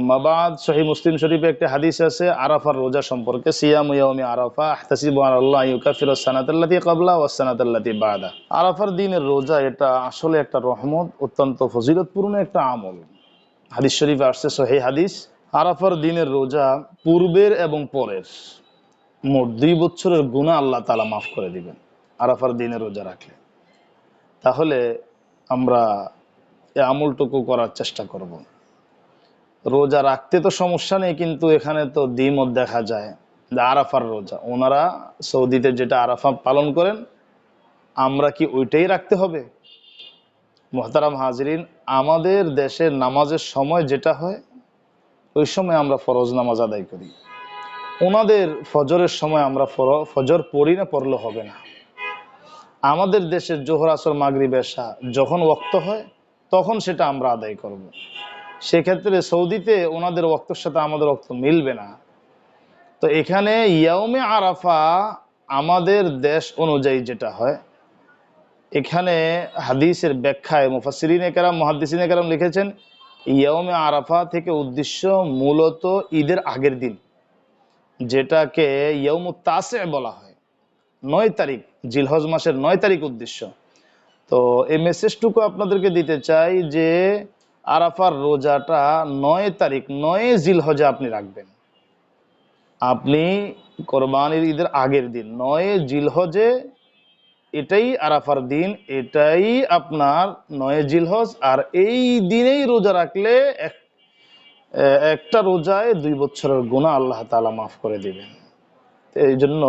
আম্মাবাদ সহি মুসলিম শরীফে হাদিস আছে রোজা সম্পর্কে, সিয়াম আল্লাহ ও বাদা। দিনের রোজা, এটা আসলে একটা রহমত, অত্যন্ত একটা আমল। হাদিস আসছে হাদিস, আরাফার দিনের রোজা পূর্বের এবং পরের। মোট দুই বছরের গুণা আল্লাহ তালা মাফ করে দিবেন, আরাফার দিনের রোজা রাখলে। তাহলে আমরা এই আমলটুকু করার চেষ্টা করব। রোজা রাখতে তো সমস্যা নেই, কিন্তু এখানে তো দ্বিমত দেখা যায় আরাফার রোজা। ওনারা সৌদিতে যেটা আরাফা পালন করেন, আমরা কি ওইটাই রাখতে হবে? মোহতারাম হাজরিন, আমাদের দেশের নামাজের সময় যেটা হয়, ওই সময় আমরা ফরজ নামাজ আদায় করি। ওনাদের ফজরের সময় আমরা ফজর পড়ি না, পড়লে হবে না। আমাদের দেশের জোহর, আসর মাগরি বেশা যখন ওক্ত হয় তখন সেটা আমরা আদায় করব। সেক্ষেত্রে সৌদিতে ওনাদের ওক্তর সাথে আমাদের রক্ত মিলবে না। তো এখানে ইয়াউমে আরাফা আমাদের দেশ অনুযায়ী যেটা হয়, এখানে হাদিসের ব্যাখ্যায় মুফাসিরিন একরাম মহাদিসিন একরাম লিখেছেন, ইয়াউমে আরাফা থেকে উদ্দেশ্য মূলত ঈদের আগের দিন, যেটাকে ইয়ৌম তাসে বলা হয়। নয় তারিখ, জিলহজ মাসের নয় তারিখ উদ্দেশ্য। তো এই মেসেজটুকু আপনাদেরকে দিতে চাই যে আরাফার রোজাটা নয় তারিখ, নয় জিলহজে আপনি রাখবেন। আপনি কোরবানির ঈদের আগের দিন, নয় জিলহজে এটাই আরাফার দিন, এটাই আপনার নয় জিলহজ, আর এই দিনেই রোজা রাখলে এক, একটা রোজায় দুই বছরের গুণা আল্লাহ তালা মাফ করে দিবেন। এই জন্য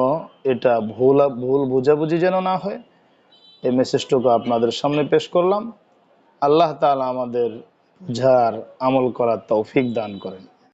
এটা ভুল ভুল বুঝাবুঝি যেন না হয়। এই মেসেজটুকু আপনাদের সামনে পেশ করলাম। আল্লাহ তালা আমাদের বুঝার আমল করার তৌফিক দান করেন।